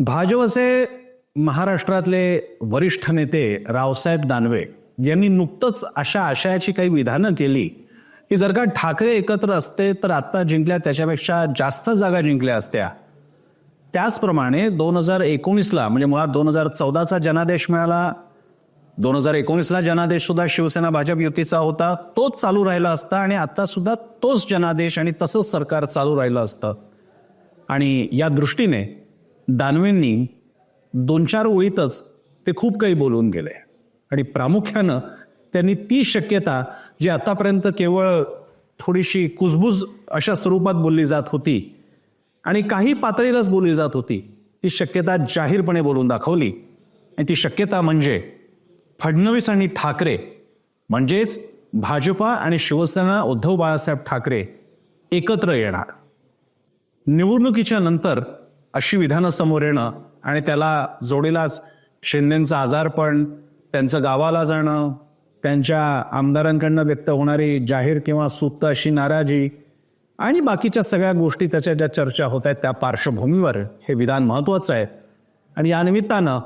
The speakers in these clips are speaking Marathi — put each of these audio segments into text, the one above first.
भाजपचे महाराष्ट्रातले वरिष्ठ नेते रावसाहेब दानवे यांनी नुकतंच अशा आशयाची काही विधानं केली की जर का ठाकरे एकत्र असते तर आत्ता जिंकल्या त्याच्यापेक्षा जास्त जागा जिंकल्या असत्या. त्याचप्रमाणे दोन हजार एकोणीसला म्हणजे मुळात दोन हजार चौदाचा जनादेश मिळाला दोन हजार एकोणीसला जनादेश सुद्धा शिवसेना भाजप युतीचा होता तोच चालू राहिला असता आणि आता सुद्धा तोच जनादेश आणि तसंच सरकार चालू राहिलं असतं. आणि या दृष्टीने दानवेंनी दोन चार ओळीतच ते खूप काही बोलून गेले. आणि प्रामुख्यानं त्यांनी ती शक्यता जी आतापर्यंत केवळ थोडीशी कुजबूज अशा स्वरूपात बोलली जात होती आणि काही पातळीलाच बोलली जात होती ती शक्यता जाहीरपणे बोलून दाखवली. आणि ती शक्यता म्हणजे फडणवीस आणि ठाकरे म्हणजेच भाजपा आणि शिवसेना उद्धव बाळासाहेब ठाकरे एकत्र येणार. निवडणुकीच्या नंतर अशी विधानं समोर येणं आणि त्याला जोडीलाच शिंदेचं आजारपण त्यांचं गावाला जाणं त्यांच्या आमदारांकडनं व्यक्त होणारी जाहीर किंवा सुप्त अशी नाराजी आणि बाकीच्या सगळ्या गोष्टी त्याच्या ज्या चर्चा होत आहेत त्या पार्श्वभूमीवर हे विधान महत्वाचं आहे. आणि या निमित्तानं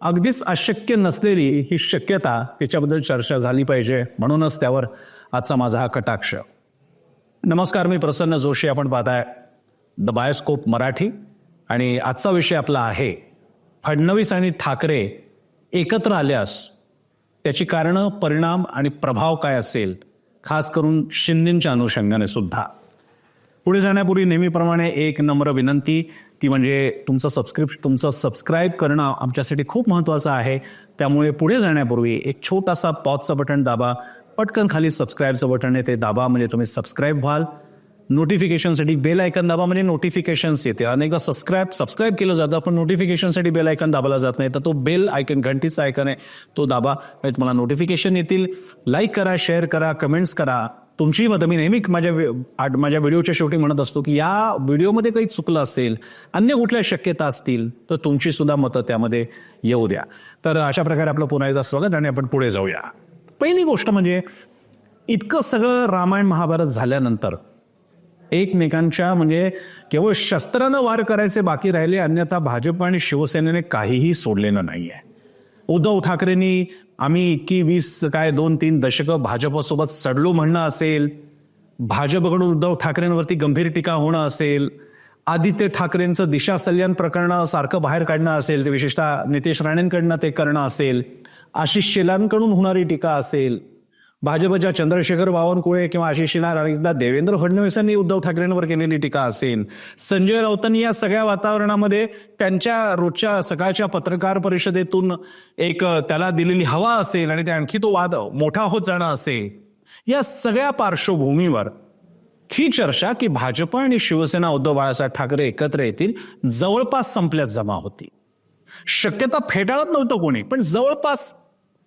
अगदीच अशक्य नसलेली ही शक्यता तिच्याबद्दल चर्चा झाली पाहिजे म्हणूनच त्यावर आजचा माझा हा कटाक्ष. नमस्कार मी प्रसन्न जोशी आपण पाहताय द बायोस्कोप मराठी. आणि आजचा विषय आपला आहे फडणवीस आणि ठाकरे एकत्र आल्यास त्याची कारणं परिणाम आणि प्रभाव काय असेल खास करून शिंदेच्या अनुषंगाने सुद्धा. पुढे जाण्यापूर्वी नेहमीप्रमाणे एक नम्र विनंती ती म्हणजे तुमचं सबस्क्रिप्श तुमचं सबस्क्राईब करणं आमच्यासाठी खूप महत्त्वाचं आहे. त्यामुळे पुढे जाण्यापूर्वी एक छोटासा पॉजचं बटन दाबा. पटकन खाली सबस्क्राईबचं बटन आहे ते दाबा. म्हणजे तुम्ही सबस्क्राईब व्हाल. नोटिफिकेशनसाठी बेल आयकन दाबा म्हणजे नोटिफिकेशन्स येते. अनेकदा सबस्क्राईब सबस्क्राईब केलं जातं पण नोटिफिकेशनसाठी बेल आयकन दाबाला जात नाही. तर तो बेल आयकन घंटीचा आयकन आहे तो दाबा. म्हणजे तुम्हाला नोटिफिकेशन येतील. लाईक करा शेअर करा कमेंट्स करा. तुमची मतं. मी नेहमी माझ्या माझ्या व्हिडिओच्या शेवटी म्हणत असतो की या व्हिडिओमध्ये काही चुकलं असेल अन्य कुठल्या शक्यता असतील तर तुमची सुद्धा मतं त्यामध्ये येऊ द्या. तर अशा प्रकारे आपलं पुन्हा एकदा स्वागत आणि आपण पुढे जाऊया. पहिली गोष्ट म्हणजे इतकं सगळं रामायण महाभारत झाल्यानंतर एकमेकांच्या म्हणजे केवळ शस्त्रानं वार करायचे बाकी राहिले अन्यथा भाजप आणि शिवसेनेने काहीही सोडलेलं नाही आहे उद्धव ठाकरेंनी आम्ही इतकी वीस काय दोन तीन दशकं भाजपसोबत सडलो म्हणणं असेल भाजपकडून उद्धव ठाकरेंवरती गंभीर टीका होणं असेल आदित्य ठाकरेंचं दिशा सल्यान प्रकरण सारखं बाहेर काढणं असेल ते विशेषतः नितेश राणेंकडनं ते करणं असेल आशिष शेलांकडून होणारी टीका असेल भाजपच्या चंद्रशेखर बावनकुळे किंवा आशिष शेलार एकदा देवेंद्र फडणवीसांनी उद्धव ठाकरेंवर केलेली टीका असेल. संजय राऊतांनी या सगळ्या वातावरणामध्ये त्यांच्या रोजच्या सकाळच्या पत्रकार परिषदेतून एक त्याला दिलेली हवा असेल आणि ते आणखी तो वाद मोठा होत जाणं असेल. या सगळ्या पार्श्वभूमीवर ही चर्चा की भाजप आणि शिवसेना उद्धव बाळासाहेब ठाकरे एकत्र येतील जवळपास संपल्यात जमा होती शक्यता फेटाळत नव्हतं कोणी पण जवळपास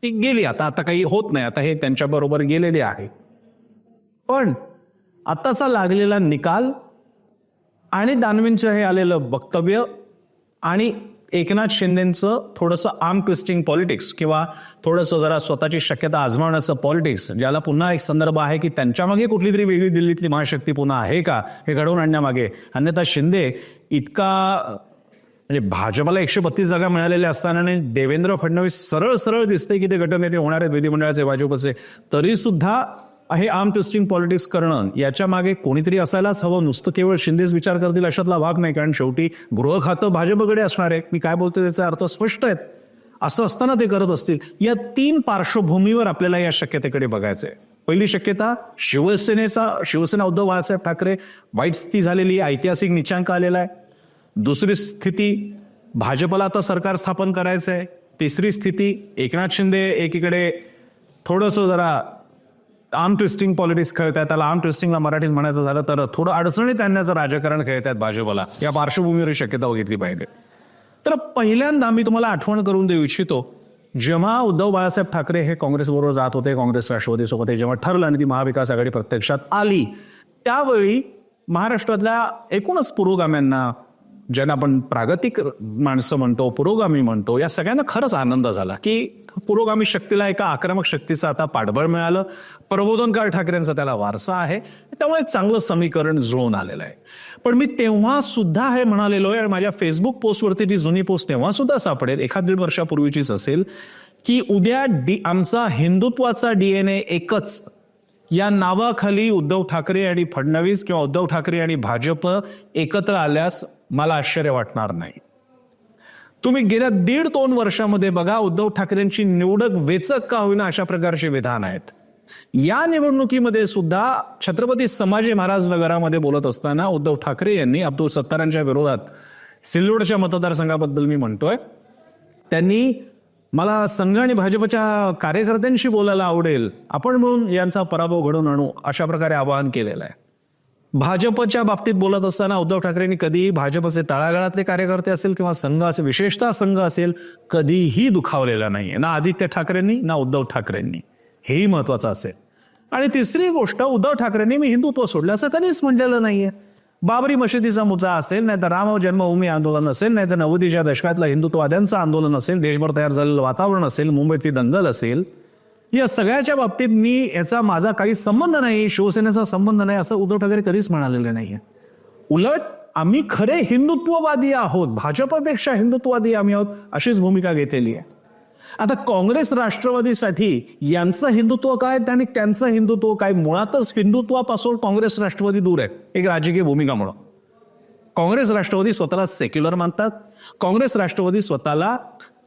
ती गेली. आता आता काही होत नाही. आता हे त्यांच्या बरोबर गेलेले आहे. पण आत्ताचा लागलेला निकाल आणि दानवेंचं हे आलेलं वक्तव्य आणि एकनाथ शिंदेचं थोडंसं आर्म ट्विस्टिंग पॉलिटिक्स किंवा थोडंसं जरा स्वतःची शक्यता आजमावण्याचं पॉलिटिक्स ज्याला पुन्हा एक संदर्भ आहे की त्यांच्यामागे कुठली तरी वेगळी दिल्लीतली महाशक्ती पुन्हा आहे का? हे घडवून आणण्यामागे. अन्यथा शिंदे इतका म्हणजे भाजपला एकशे बत्तीस जागा मिळालेल्या असताना आणि देवेंद्र फडणवीस सरळ सरळ दिसते की ते गटनेते होणार आहेत विधिमंडळाचे भाजपचे. तरी सुद्धा हे आर्म ट्विस्टिंग पॉलिटिक्स करणं. याच्या मागे कोणीतरी असायलाच हवं. नुसतं केवळ शिंदेच विचार करतील अशातला भाग नाही. कारण शेवटी गृह खातं भाजपकडे असणार आहे मी काय बोलतो त्याचा अर्थ स्पष्ट आहेत. असं असताना ते करत असतील. या तीन पार्श्वभूमीवर आपल्याला या शक्यतेकडे बघायचं आहे पहिली शक्यता शिवसेनेचा शिवसेना उद्धव बाळासाहेब ठाकरे. वाईट स्थिती झालेली आहे, ऐतिहासिक निचांक आलेला आहे. दुसरी स्थिती भाजपला आता सरकार स्थापन करायचं आहे. तिसरी स्थिती एकनाथ शिंदे एकीकडे थोडंसं जरा आर्म ट्विस्टिंग पॉलिटिक्स खेळत आहेत त्याला आर्म ट्विस्टिंगला मराठीत म्हणायचं झालं तर थोडं अडचणीत आणण्याचं राजकारण खेळत आहेत भाजपला. या पार्श्वभूमीवर शक्यता बघितली पाहिजे. तर पहिल्यांदा मी तुम्हाला आठवण करून देऊ इच्छितो जेव्हा उद्धव बाळासाहेब ठाकरे हे काँग्रेसबरोबर जात होते काँग्रेस राष्ट्रवादीसोबत हे जेव्हा ठरलं आणि ती महाविकास आघाडी प्रत्यक्षात आली त्यावेळी महाराष्ट्रातल्या एकूणच पुरोगाम्यांना ज्यांना आपण प्रागतिक माणसं म्हणतो पुरोगामी म्हणतो या सगळ्यांना खरंच आनंद झाला की पुरोगामी शक्तीला एका आक्रमक शक्तीचं आता पाठबळ मिळालं. प्रबोधनकार ठाकरेंचा त्याला वारसा आहे. त्यामुळे एक चांगलं समीकरण जुळून आलेलं आहे. पण मी तेव्हा सुद्धा हे म्हणालेलो आहे आणि माझ्या फेसबुक पोस्टवरती ती जुनी पोस्ट तेव्हा सुद्धा सापडेल. एखाद दीड वर्षापूर्वीचीच असेल की उद्या डी आमचा हिंदुत्वाचा डीएनए एकच. या नावाखाली उद्धव ठाकरे आणि फडणवीस किंवा उद्धव ठाकरे आणि भाजप एकत्र आल्यास मला आश्चर्य वाटणार नाही. तुम्ही गेल्या दीड दोन वर्षामध्ये बघा उद्धव ठाकरेंची निवडक वेचक का होईना अशा प्रकारचे विधान आहेत. या निवडणुकीमध्ये सुद्धा छत्रपती संभाजी महाराज नगरामध्ये बोलत असताना उद्धव ठाकरे यांनी अब्दुल सत्तारांच्या विरोधात सिल्लोडच्या मतदारसंघाबद्दल मी म्हणतोय. त्यांनी मला संघ आणि भाजपच्या कार्यकर्त्यांशी बोलायला आवडेल आपण म्हणून यांचा पराभव घडवून आणू अशा प्रकारे आवाहन केलेलं आहे. भाजपच्या बाबतीत बोलत असताना उद्धव ठाकरेंनी कधीही भाजपचे तळागाळातले कार्यकर्ते असेल किंवा संघ असेल विशेषतः संघ असेल कधीही दुखावलेला नाही ना आदित्य ठाकरेंनी ना उद्धव ठाकरेंनी. हेही महत्वाचं असेल. आणि तिसरी गोष्ट उद्धव ठाकरेंनी मी हिंदुत्व सोडलं असं कधीच म्हटलेलं नाहीये. बाबरी मशिदीचा मुद्दा असेल नाही तर राम जन्मभूमी आंदोलन असेल नाही तर नवदीच्या दशकातलं हिंदुत्ववाद्यांचं आंदोलन असेल देशभर तयार झालेलं वातावरण असेल मुंबईतली दंगल असेल या सगळ्याच्या बाबतीत मी याचा माझा काही संबंध नाही शिवसेनेचा संबंध नाही असं उद्धव ठाकरे कधीच म्हणालेलं नाहीये. उलट आम्ही खरे हिंदुत्ववादी आहोत भाजपपेक्षा हिंदुत्ववादी आम्ही आहोत अशीच भूमिका घेतलेली आहे. आता काँग्रेस राष्ट्रवादीसाठी यांचं हिंदुत्व काय आणि त्यांचं हिंदुत्व काय? मुळातच हिंदुत्वापासून काँग्रेस राष्ट्रवादी दूर आहे एक राजकीय भूमिका म्हणून. काँग्रेस राष्ट्रवादी स्वतःला सेक्युलर मानतात काँग्रेस राष्ट्रवादी स्वतःला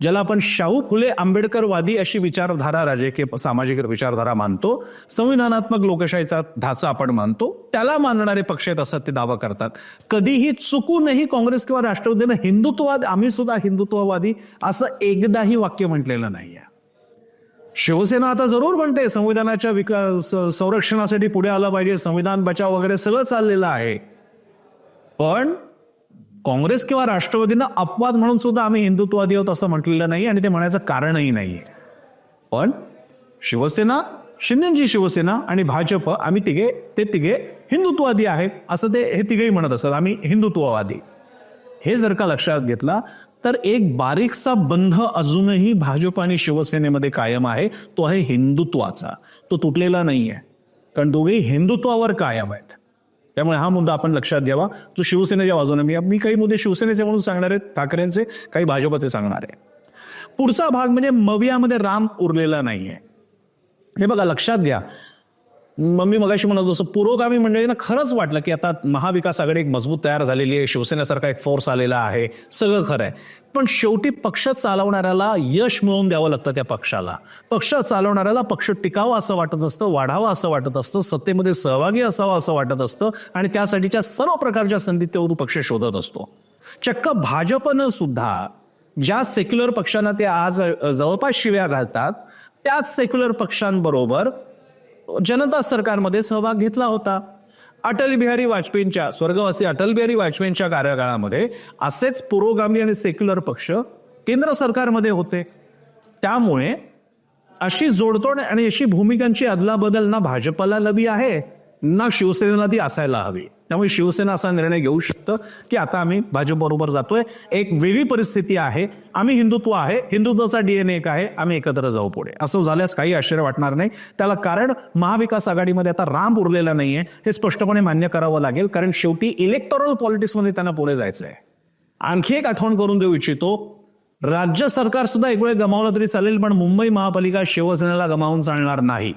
ज्याला आपण शाहू फुले आंबेडकरवादी अशी विचारधारा राजकीय सामाजिक विचारधारा मानतो संविधानात्मक लोकशाहीचा ढाचा आपण मानतो त्याला मानणारे पक्ष आहेत असं ते दावा करतात. कधीही चुकूनही काँग्रेस किंवा राष्ट्रवादीनं हिंदुत्ववाद आम्ही सुद्धा हिंदुत्ववादी असं एकदाही वाक्य म्हटलेलं नाही आहे शिवसेना आता जरूर म्हणते संविधानाच्या विकास संरक्षणासाठी पुढे आलं पाहिजे संविधान बचाव वगैरे सगळं चाललेलं आहे. पण काँग्रेस किंवा राष्ट्रवादीनं अपवाद म्हणून सुद्धा आम्ही हिंदुत्ववादी आहोत असं म्हटलेलं नाही आणि ते म्हणायचं कारणही नाही. पण शिवसेना शिंदेची शिवसेना आणि भाजप आम्ही तिघे ते तिघे हिंदुत्ववादी आहेत असं ते हे तिघेही म्हणत असतात. आम्ही हिंदुत्ववादी. हे जर का लक्षात घेतला तर एक बारीकसा बंध अजूनही भाजप आणि शिवसेनेमध्ये कायम आहे. तो आहे हिंदुत्वाचा. तो तुटलेला नाही आहे कारण दोघेही हिंदुत्वावर कायम आहेत. त्यामुळे हा मुद्दा आपण लक्षात घ्यावा. जो शिवसेनेच्या बाजूने मी मी काही मुद्दे शिवसेनेचे म्हणून सांगणार आहेत ठाकरेंचे काही भाजपचे सांगणार आहे. पुढचा भाग म्हणजे मवियामध्ये राम उरलेला नाहीये. हे बघा लक्षात घ्या. मम्मी मगाशी म्हणत असं पुरोगामी मंडळींना खरंच वाटलं की आता महाविकास आघाडी एक मजबूत तयार झालेली आहे शिवसेनेसारखा एक फोर्स आलेला आहे सगळं खरं आहे. पण शेवटी पक्ष चालवणाऱ्याला यश मिळवून द्यावं लागतं त्या पक्षाला. पक्ष चालवणाऱ्याला पक्ष टिकावा असं वाटत असतं वाढावा असं वाटत असतं सत्तेमध्ये सहभागी असावा असं वाटत असतं आणि त्यासाठीच्या सर्व प्रकारच्या संधी तो पक्ष शोधत असतो. चक्क भाजपनं सुद्धा ज्या सेक्युलर पक्षांना ते आज जवळपास शिव्या घालतात त्याच सेक्युलर पक्षांबरोबर जनता सरकारमध्ये सहभाग घेतला होता. अटल बिहारी वाजपेयींच्या स्वर्गवासी अटल बिहारी वाजपेयींच्या कार्यकाळामध्ये असेच पुरोगामी आणि सेक्युलर पक्ष केंद्र सरकारमध्ये होते. त्यामुळे अशी जोडतोड आणि अशी भूमिकांची अदलाबदल ना भाजपला लवी आहे ना शिवसेनेला ती असायला हवी. त्यामुळे शिवसेना असा निर्णय घेऊ शकतं की आता आम्ही भाजपबरोबर जातोय. एक वेगळी परिस्थिती आहे. आम्ही हिंदुत्व आहे. हिंदुत्वाचा डीएनए एक आहे. आम्ही एकत्र जाऊ पुढे. असं झाल्यास काही आश्चर्य वाटणार नाही. त्याला कारण महाविकास आघाडीमध्ये आता राम उरलेला नाहीये. हे स्पष्टपणे मान्य करावं लागेल. कारण शेवटी इलेक्टोरल पॉलिटिक्समध्ये त्यांना पुढे जायचं आहे आणखी एक आठवण करून देऊ इच्छितो. राज्य सरकार सुद्धा एक वेळ गमावलं तरी चालेल पण मुंबई महापालिका शिवसेनेला गमावून चालणार नाही.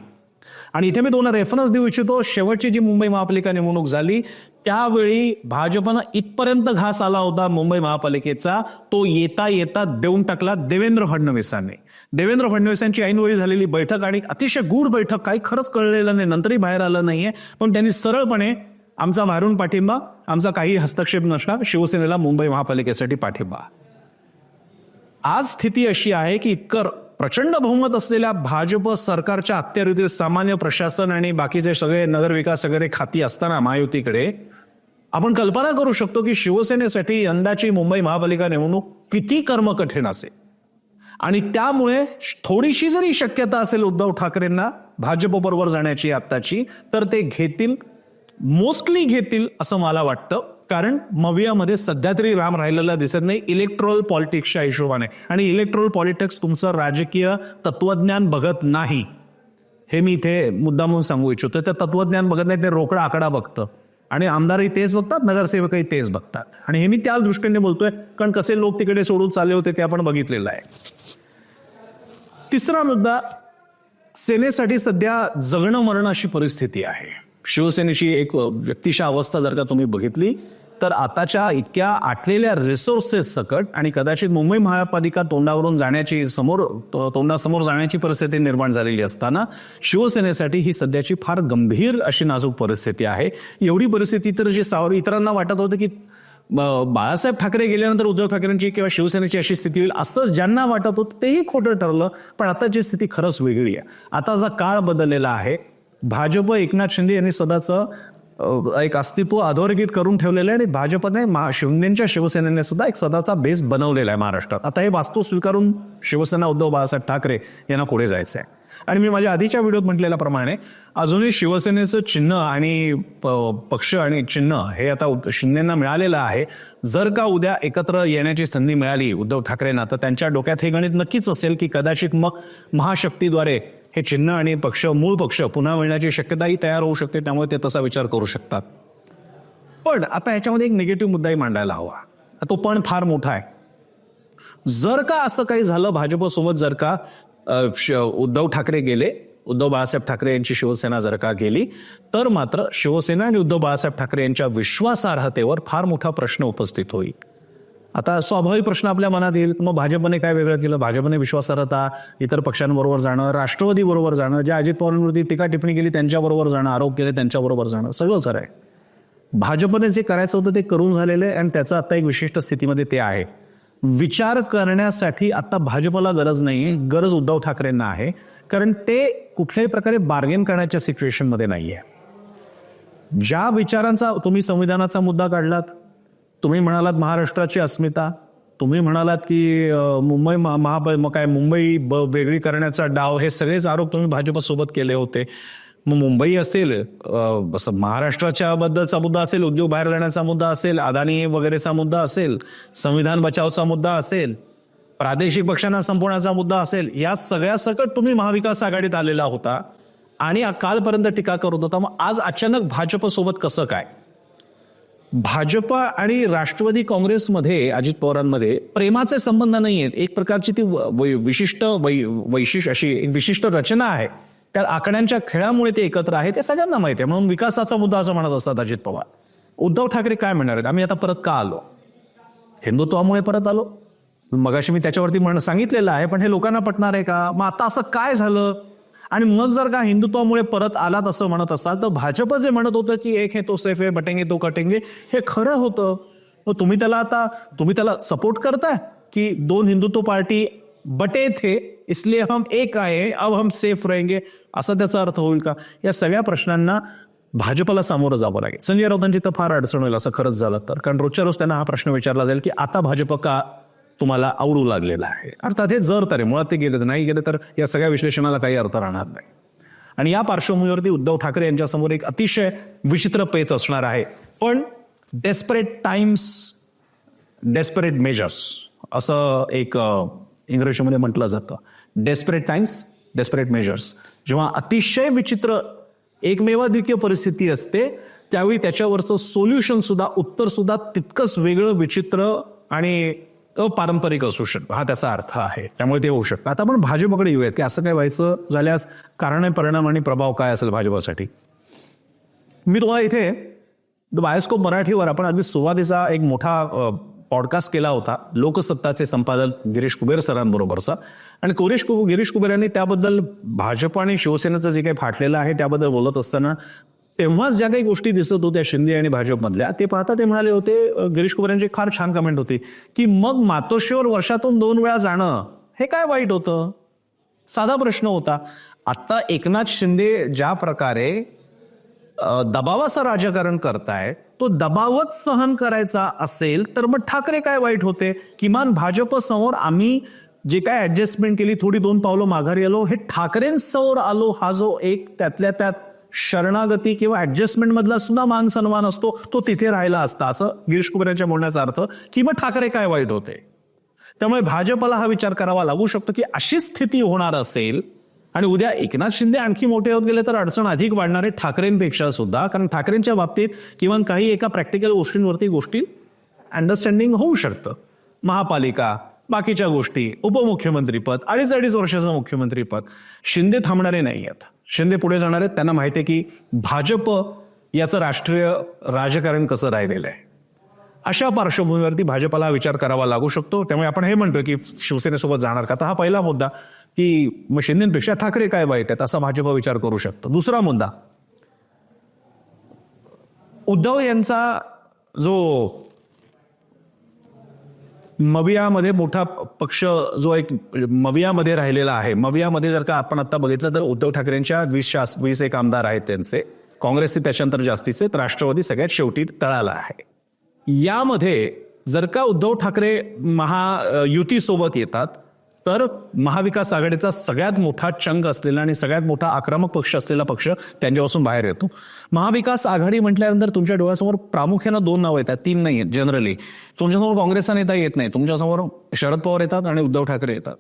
आणि इथे मी दोन रेफरन्स देऊ इच्छितो. शेवटची जी मुंबई महापालिका निवडणूक झाली त्यावेळी भाजपनं इथपर्यंत घास आला होता मुंबई महापालिकेचा. तो येता येता देऊन टाकला देवेंद्र फडणवीसांनी. देवेंद्र फडणवीसांची ऐनवेळी झालेली बैठक आणि अतिशय गूढ बैठक काही खरंच कळलेलं नाही नंतरही बाहेर आलं नाहीये. पण त्यांनी सरळपणे आमचा बाहेरून पाठिंबा आमचा काही हस्तक्षेप नसणार शिवसेनेला मुंबई महापालिकेसाठी पाठिंबा. आज स्थिती अशी आहे की इतकं प्रचंड बहुमत असलेल्या भाजप सरकारच्या अखत्यारीतील सामान्य प्रशासन आणि बाकीचे सगळे नगरविकास वगैरे खाती असताना महायुतीकडे आपण कल्पना करू शकतो की शिवसेनेसाठी यंदाची मुंबई महापालिका निवडणूक किती कर्मकठीण असेल. आणि त्यामुळे थोडीशी जरी शक्यता असेल उद्धव ठाकरेंना भाजपबरोबर जाण्याची आत्ताची तर ते घेतील मोस्टली घेतील असं मला वाटतं. कारण मवियामध्ये सध्या तरी राम राहिलेला दिसत नाही. इलेक्ट्रोल पॉलिटिक्सच्या हिशोबाने. आणि इलेक्ट्रोल पॉलिटिक्स तुमचं राजकीय तत्वज्ञान बघत नाही. हे मी इथे मुद्दामून सांगू इच्छितो. ते तत्वज्ञान बघत नाही ते रोकडा आकडा बघतं. आणि आमदारही तेच बघतात नगरसेवकही तेच बघतात. आणि हे मी त्या दृष्टीने बोलतोय कारण कसे लोक तिकडे सोडून चालले होते ते आपण बघितलेलं आहे. तिसरा मुद्दा सेनेसाठी सध्या जगणं मरण अशी परिस्थिती आहे. शिवसेनेची एक व्यक्तिशा अवस्था जर का तुम्ही बघितली तर आताच्या इतक्या आटलेल्या रिसोर्सेस सकट आणि कदाचित मुंबई महापालिका तोंडावरून जाण्याची समोर तो- तोंडासमोर जाण्याची परिस्थिती निर्माण झालेली असताना शिवसेनेसाठी ही सध्याची फार गंभीर अशी नाजूक परिस्थिती आहे. एवढी परिस्थिती तर जी सावर इतरांना वाटत होतं की बाळासाहेब ठाकरे गेल्यानंतर उद्धव ठाकरेंची किंवा शिवसेनेची अशी स्थिती होईल असं ज्यांना वाटत होतं तेही खोटं ठरलं पण आताची स्थिती खरंच वेगळी आहे. आता जा काळ बदललेला आहे. भाजप एकनाथ शिंदे यांनी स्वतःचं एक अस्तित्व अधोरेखित करून ठेवलेलं आहे आणि भाजपने महा शिवसेनेने सुद्धा एक स्वतःचा बेस बनवलेला आहे महाराष्ट्रात. आता हे वास्तू स्वीकारून शिवसेना उद्धव बाळासाहेब ठाकरे यांना पुढे जायचं आहे आणि मी माझ्या आधीच्या व्हिडिओत म्हटलेल्याप्रमाणे अजूनही शिवसेनेचं चिन्ह आणि प- पक्ष आणि चिन्ह हे आता शिंदेना मिळालेलं आहे. जर का उद्या एकत्र येण्याची संधी मिळाली उद्धव ठाकरेंना तर त्यांच्या डोक्यात हे गणित नक्कीच असेल की कदाचित मग महाशक्तीद्वारे हे चिन्ह आणि पक्ष मूळ पक्ष पुन्हा मिळण्याची शक्यताही तयार होऊ शकते त्यामुळे ते तसा विचार करू शकतात. पण आता याच्यामध्ये एक निगेटिव्ह मुद्दाही मांडायला हवा. तो पण फार मोठा आहे. जर का असं काही झालं भाजपसोबत जर का श- उद्धव ठाकरे गेले उद्धव बाळासाहेब ठाकरे यांची शिवसेना जर का गेली तर मात्र शिवसेना आणि उद्धव बाळासाहेब ठाकरे यांच्या विश्वासार्हतेवर फार मोठा प्रश्न उपस्थित होईल. आता स्वाभाविक प्रश्न आपल्या मनात येईल मग भाजपने काय वेगळं केलं? भाजपने विश्वासार्हता इतर पक्षांबरोबर जाणं राष्ट्रवादी बरोबर जाणं ज्या अजित पवारांवरती टीका टिप्पणी केली त्यांच्याबरोबर जाणं आरोप केले त्यांच्याबरोबर जाणं सगळं खरं आहे. भाजपने जे करायचं होतं ते करून झालेलं आहे आणि त्याचं आता एक विशिष्ट स्थितीमध्ये ते आहे. विचार करण्यासाठी आता भाजपला गरज नाही गरज उद्धव ठाकरेंना आहे कारण ते कुठल्याही प्रकारे बार्गेन करण्याच्या सिच्युएशनमध्ये नाही आहे ज्या विचारांचा तुम्ही संविधानाचा मुद्दा काढलात तुम्ही म्हणालात महाराष्ट्राची अस्मिता. तुम्ही म्हणालात की मुंबई महा मग काय मुंबई ब वेगळी करण्याचा डाव हे सगळेच आरोप तुम्ही भाजपसोबत केले होते. मग मुंबई असेल महाराष्ट्राच्या बद्दलचा मुद्दा असेल उद्योग बाहेर जाण्याचा मुद्दा असेल अदानी वगैरेचा मुद्दा असेल संविधान बचावचा मुद्दा असेल प्रादेशिक पक्षांना संपवण्याचा मुद्दा असेल या सगळ्या सकट तुम्ही महाविकास आघाडीत आलेला होता आणि कालपर्यंत टीका करत होता. मग आज अचानक भाजपसोबत कसं काय? भाजपा आणि राष्ट्रवादी काँग्रेसमध्ये अजित पवारांमध्ये प्रेमाचे संबंध नाही आहेत एक प्रकारची ती व- वै- विशिष्ट वै वैशिष्ट अशी एक विशिष्ट रचना आहे. त्या आकड्यांच्या खेळामुळे ते एकत्र आहे ते सगळ्यांना माहिती आहे. म्हणून विकासाचा मुद्दा असं म्हणत असतात अजित पवार. उद्धव ठाकरे काय म्हणणार आहेत? आम्ही आता परत का आलो? हिंदुत्वामुळे परत आलो? मगाशी मी त्याच्यावरती म्हण सांगितलेलं आहे पण हे लोकांना पटणार आहे का? मग आता असं काय झालं? आणि मग जर का हिंदुत्वामुळे परत आलात असं म्हणत असाल तर भाजप जे म्हणत होतं की एक हे तो सेफ आहे बटेंगे तो कटेंगे हे खरं होतं. मग तुम्ही त्याला आता तुम्ही त्याला सपोर्ट करताय की दोन हिंदुत्व पार्टी बटे थे इसलिए हम एक आहे अब हम सेफ रहेंगे? असा त्याचा अर्थ होईल का? या सगळ्या प्रश्नांना भाजपला सामोरं जावं लागेल. संजय राऊतांची तर फार अडचण होईल असं खरंच झालं तर. कारण रोजच्या रोज त्यांना हा प्रश्न विचारला जाईल की आता भाजप का तुम्हाला आवडू लागलेला आहे. अर्थात हे जर तर मुळात ते गेले तर नाही गेले तर या सगळ्या विश्लेषणाला काही अर्थ राहणार नाही. आणि या पार्श्वभूमीवरती उद्धव ठाकरे यांच्यासमोर एक अतिशय विचित्र पेच असणार आहे. पण डेस्परेट टाइम्स डेस्परेट मेजर्स असं एक इंग्रजीमध्ये म्हटलं जातं. डेस्परेट टाइम्स डेस्परेट मेजर्स जेव्हा अतिशय विचित्र एकमेवाद्वितीय परिस्थिती असते त्यावेळी त्याच्यावरचं सोल्युशन सुद्धा उत्तर सुद्धा तितकंच वेगळं विचित्र आणि अपारंपरिक असू शकतं. हा त्याचा अर्थ आहे. त्यामुळे ते होऊ शकतं. आता आपण भाजपकडे येऊयात की असं काय व्हायचं? झाल्यास कारण परिणाम आणि प्रभाव काय असेल भाजपासाठी? मी तुम्हाला इथे द बायोस्कोप मराठीवर आपण अगदी सुरुवातीचा एक मोठा पॉडकास्ट केला होता लोकसत्ताचे संपादक गिरीश कुबेर सरांबरोबरचा. आणि कुरेश कुब गिरीश कुबेर यांनी त्याबद्दल भाजप आणि शिवसेनेचं जे काही फाटलेलं आहे त्याबद्दल बोलत असताना तेव्हाच ज्या काही गोष्टी दिसत होत्या शिंदे आणि भाजपमधल्या ते पाहता ते म्हणाले होते गिरीश कुमार यांची फार छान कमेंट होती की मग मातोश्रीवर वर्षातून दोन वेळा जाणं हे काय वाईट होतं? साधा प्रश्न होता. आता एकनाथ शिंदे ज्या प्रकारे दबावाचं राजकारण करताय तो दबावच सहन करायचा असेल तर मग ठाकरे काय वाईट होते? किमान भाजप समोर आम्ही जे काय ऍडजस्टमेंट केली थोडी दोन पावलं माघारी आलो हे ठाकरेंसमोर आलो हा जो एक त्यातल्या त्यात शरणागती किंवा ॲडजस्टमेंटमधला सुद्धा मान सन्मान असतो तो तिथे राहिला असता. असं गिरीश कुबेर बोलण्याचा अर्थ की मग ठाकरे काय वाईट होते? त्यामुळे भाजपला हा विचार करावा लागू शकतो की अशी स्थिती होणार असेल आणि उद्या एकनाथ शिंदे आणखी मोठे होत गेले तर अडचण अधिक वाढणार आहे ठाकरेंपेक्षा सुद्धा कारण ठाकरेंच्या बाबतीत किंवा काही एका प्रॅक्टिकल गोष्टींवरती गोष्टी अंडरस्टँडिंग होऊ शकतं. महापालिका बाकीच्या गोष्टी उपमुख्यमंत्रीपद अडीच अडीच वर्षाचं मुख्यमंत्रीपद शिंदे थांबणारे नाही आहेत शिंदे पुढे जाणार आहेत. त्यांना माहिती आहे की भाजप याचं राष्ट्रीय राजकारण कसं राहिलेलं आहे. अशा पार्श्वभूमीवरती भाजपला विचार करावा लागू शकतो. त्यामुळे आपण हे म्हणतोय की शिवसेनेसोबत जाणार का? तर हा पहिला मुद्दा की मग शिंदेपेक्षा ठाकरे काय वाईट आहेत असा भाजप विचार करू शकतो. दुसरा मुद्दा. उद्धव यांचा जो मवियामध्ये मोठा पक्ष जो एक मवियामध्ये राहिलेला आहे मवियामध्ये जर का आपण आता बघितलं तर उद्धव ठाकरेंच्या वीस शास वीस एक आमदार आहेत त्यांचे. काँग्रेसचे त्याच्यानंतर जास्तीचे तर राष्ट्रवादी सगळ्यात शेवटी तळाला आहे. यामध्ये जर का उद्धव ठाकरे महा युतीसोबत येतात तर महाविकास आघाडीचा सगळ्यात मोठा चंग असलेला आणि सगळ्यात मोठा आक्रमक पक्ष असलेला पक्ष त्यांच्यापासून बाहेर येतो. महाविकास आघाडी म्हटल्यानंतर तुमच्या डोळ्यासमोर प्रामुख्यानं दोन नावं येतात. तीन नाही आहेत जनरली तुमच्यासमोर काँग्रेसचा नेता येत नाही. तुमच्यासमोर शरद पवार येतात आणि उद्धव ठाकरे येतात.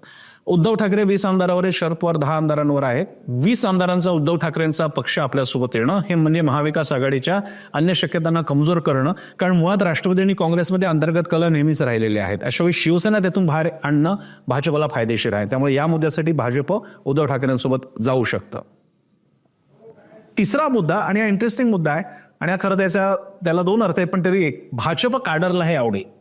उद्धव ठाकरे वीस आमदारावर आहे शरद पवार दहा आमदारांवर आहे. वीस आमदारांचा उद्धव ठाकरेंचा पक्ष आपल्यासोबत येणं हे म्हणजे महाविकास आघाडीच्या अन्य शक्यतांना कमजोर करणं. कारण मुळात राष्ट्रवादी आणि काँग्रेसमध्ये अंतर्गत कला नेहमीच राहिलेले आहेत. अशावेळी शिवसेना त्यातून बाहेर आणणं भाजपला फायदेशीर आहे. त्यामुळे या मुद्द्यासाठी भाजप उद्धव ठाकरेंसोबत जाऊ शकतं. तिसरा मुद्दा आणि हा इंटरेस्टिंग मुद्दा आहे आणि हा खरं त्याचा त्याला दोन अर्थ आहे पण तरी एक भाजप काडरला हे आवडेल.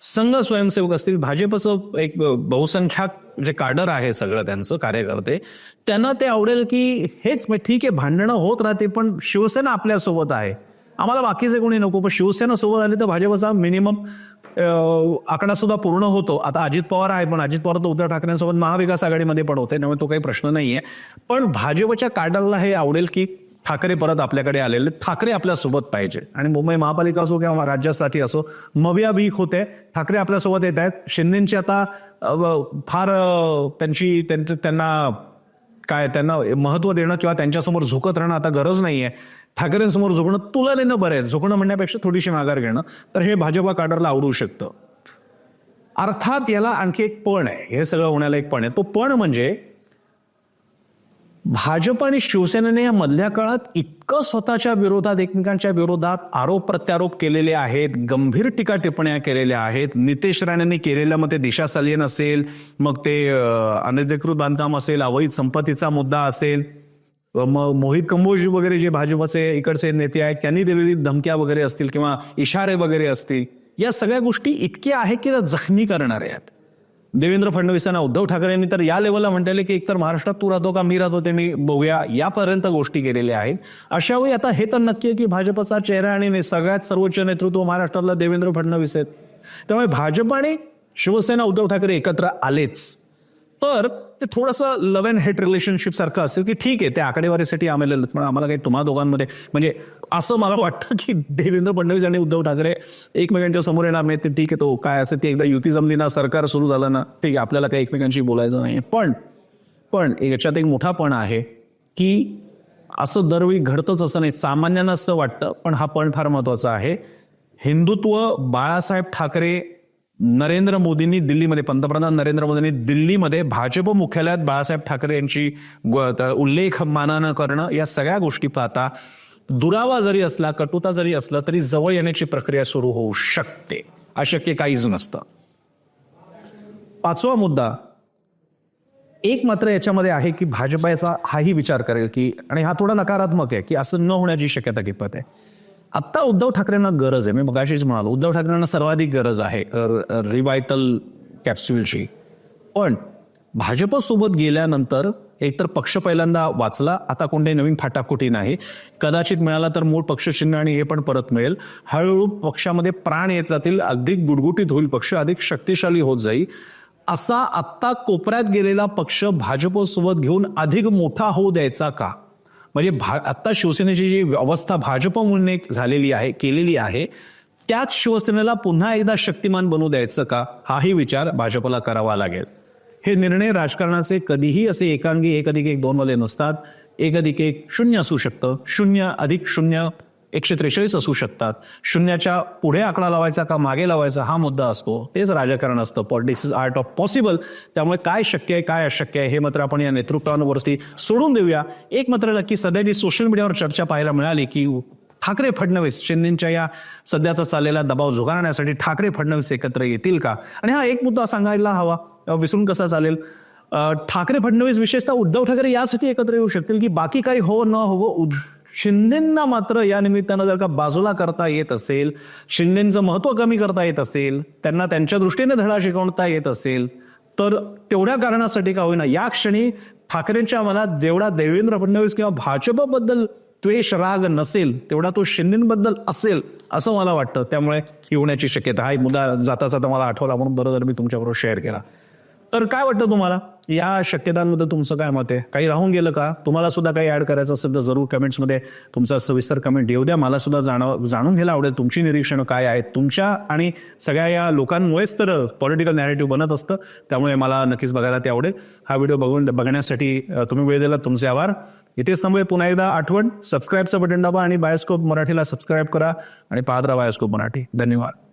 संघ स्वयंसेवक असतील भाजपचं एक बहुसंख्याक जे काडर आहे सगळं त्यांचं कार्यकर्ते त्यांना ते आवडेल की हेच ठीक आहे भांडणं होत राहते पण शिवसेना आपल्यासोबत आहे. आम्हाला बाकीचे कोणी नको पण शिवसेना सोबत आली तर भाजपचा मिनिमम आकडा सुद्धा पूर्ण होतो. आता अजित पवार आहे पण अजित पवार तर उद्धव ठाकरेंसोबत महाविकास आघाडीमध्ये पण होते त्यामुळे तो काही प्रश्न नाही आहे पण भाजपच्या काडरला हे आवडेल की ठाकरे परत आपल्याकडे आलेले. ठाकरे आपल्यासोबत पाहिजे. आणि मुंबई महापालिका असो किंवा राज्यासाठी असो मविया बीक होते. ठाकरे आपल्यासोबत येत आहेत. शिंदेची आता फार त्यांची त्यांना काय त्यांना महत्त्व देणं किंवा त्यांच्यासमोर झुकत राहणं आता गरज नाही आहे ठाकरेंसमोर झुकणं तुलनेनं बरं आहे. झुकणं म्हणण्यापेक्षा थोडीशी माघार घेणं. तर हे भाजपा काडरला आवडू शकतं. अर्थात याला आणखी एक पण आहे. हे सगळं होण्याला एक पण आहे. तो पण म्हणजे भाजप आणि शिवसेनेने या मधल्या काळात इतकं स्वतःच्या विरोधात एकमेकांच्या विरोधात आरोप प्रत्यारोप केलेले आहेत गंभीर टीका टिप्पण्या केलेल्या आहेत. नितेश राणेंनी केलेल्या मग ते दिशा सलियन असेल मग ते अनधिकृत बांधकाम असेल अवैध संपत्तीचा मुद्दा असेल मग मोहित कंबोज वगैरे जे भाजपचे इकडचे नेते आहेत त्यांनी दिलेली धमक्या वगैरे असतील किंवा इशारे वगैरे असतील या सगळ्या गोष्टी इतक्या आहेत की त्या जखमी करणाऱ्या आहेत. देवेंद्र फडणवीसांना उद्धव ठाकरेंनी तर या लेवलला म्हटलेले की एकतर महाराष्ट्रात तू राहतो का मी राहतो ते मी बघूया. यापर्यंत गोष्टी केलेल्या आहेत. अशा वेळी आता हे तर नक्की आहे की भाजपचा चेहरा आणि सगळ्यात सर्वोच्च नेतृत्व महाराष्ट्रातला देवेंद्र फडणवीस आहेत. त्यामुळे भाजप आणि शिवसेना उद्धव ठाकरे एकत्र आलेच. तर ते थोडंसं लव्ह अँड हेट रिलेशनशिप सारखं असेल की ठीक आहे ते आकडेवारीसाठी आम्हाला पण आम्हाला काही तुम्हा दोघांमध्ये म्हणजे असं मला वाटतं की देवेंद्र फडणवीस आणि उद्धव ठाकरे एकमेकांच्या समोर येणार नाही ते ठीक आहे तो काय असेल ते एकदा युती जमली ना सरकार सुरू झालं ना ते आपल्याला काही एकमेकांशी बोलायचं नाही पण पण याच्यात एक मोठा पण आहे की असं दरवेळी घडतंच असं नाही. सामान्यांना असं वाटतं पण हा पण फार महत्त्वाचा आहे. हिंदुत्व बाळासाहेब ठाकरे नरेंद्र मोदींनी दिल्लीमध्ये पंतप्रधान नरेंद्र मोदींनी दिल्लीमध्ये भाजप मुख्यालयात बाळासाहेब ठाकरे यांची उल्लेख मानानं करणं या सगळ्या गोष्टी पाहता दुरावा जरी असला कटुता जरी असला तरी जवळ येण्याची प्रक्रिया सुरू होऊ शकते. अशक्य काहीच नसतं. पाचवा मुद्दा एक मात्र याच्यामध्ये आहे की भाजपाचा हाही विचार करेल की आणि हा थोडा नकारात्मक आहे की असं न होण्याची शक्यता कितपत आहे. आत्ता उद्धव ठाकरेंना गरज आहे. मी मगाशीच म्हणालो उद्धव ठाकरेंना सर्वाधिक गरज आहे रिवायटल कॅप्स्युलची पण भाजपसोबत गेल्यानंतर एकतर पक्ष पहिल्यांदा वाचला आता कोणत्याही नवीन फाटाकुटी नाही. कदाचित मिळाला तर मूळ पक्षचिन्ह आणि हे पण परत मिळेल. हळूहळू पक्षामध्ये प्राण येत जातील अधिक गुडगुटीत होईल पक्ष अधिक शक्तिशाली होत जाईल. असा आत्ता कोपऱ्यात गेलेला पक्ष भाजपसोबत घेऊन अधिक मोठा होऊ द्यायचा का? म्हणजे भा आत्ता शिवसेनेची जी अवस्था भाजपमुळे झालेली आहे केलेली आहे त्याच शिवसेनेला पुन्हा एकदा शक्तिमान बनवू द्यायचं का? हाही विचार भाजपला करावा लागेल. हे निर्णय राजकारणाचे कधीही असे एकांगी एक अधिक एक दोनवाले नसतात. एक अधिक एक शून्य असू शकतं. शून्य अधिक शून्य एकशे त्रेचाळीस असू शकतात. शून्याच्या पुढे आकडा लावायचा का मागे लावायचा हा मुद्दा असतो. तेच राजकारण असतं. Politics is art of possible त्यामुळे काय शक्य आहे काय अशक्य आहे हे मात्र आपण या नेतृत्वांवरती सोडून देऊया. एक मात्र नक्की सध्या जी सोशल मीडियावर चर्चा पाहायला मिळाली की ठाकरे फडणवीस शिंदेच्या या सध्याचा चाललेला दबाव झुगारण्यासाठी ठाकरे फडणवीस एकत्र येतील का? आणि हा एक मुद्दा सांगायला हवा. विसरून कसा चालेल? ठाकरे फडणवीस विशेषतः उद्धव ठाकरे यासाठी एकत्र येऊ शकतील की बाकी काही हो न हो उद- शिंदेंना मात्र या निमित्तानं जर का बाजूला करता येत असेल शिंदेचं महत्त्व कमी करता येत असेल त्यांना त्यांच्या दृष्टीने धडा शिकवता येत असेल तर तेवढ्या कारणासाठी का होईना या क्षणी ठाकरेंच्या मनात जेवढा देवेंद्र फडणवीस किंवा भाजपबद्दल द्वेष राग नसेल तेवढा तो शिंदेबद्दल असेल असं मला वाटतं. त्यामुळे येण्याची शक्यता हा मुद्दा जाता जाता मला आठवला म्हणून बरोबर मी तुमच्याबरोबर शेअर केला. तर काय वाटतं तुम्हाला? या शक्यतांमध्ये तुमचं काय मत आहे? काही राहून गेलं का? तुम्हाला सुद्धा काही ऍड करायचं असेल तर जरूर कमेंट्समध्ये तुमचा सविस्तर कमेंट येऊ द्या. मला सुद्धा जाणव जाणून घ्यायला आवडेल तुमची निरीक्षणं काय आहेत. तुमच्या आणि सगळ्या या लोकांमुळेच तर पॉलिटिकल नॅरेटिव्ह बनत असतं. त्यामुळे मला नक्कीच बघायला ते आवडेल. हा व्हिडिओ बघून बघण्यासाठी तुम्ही वेळ दिला तुमचे आभार. इथेच थांबूया. पुन्हा एकदा आठवण. सबस्क्राईबचं बटन दाबा आणि बायोस्कोप मराठीला सबस्क्राईब करा आणि पाहत राहा बायोस्कोप मराठी. धन्यवाद.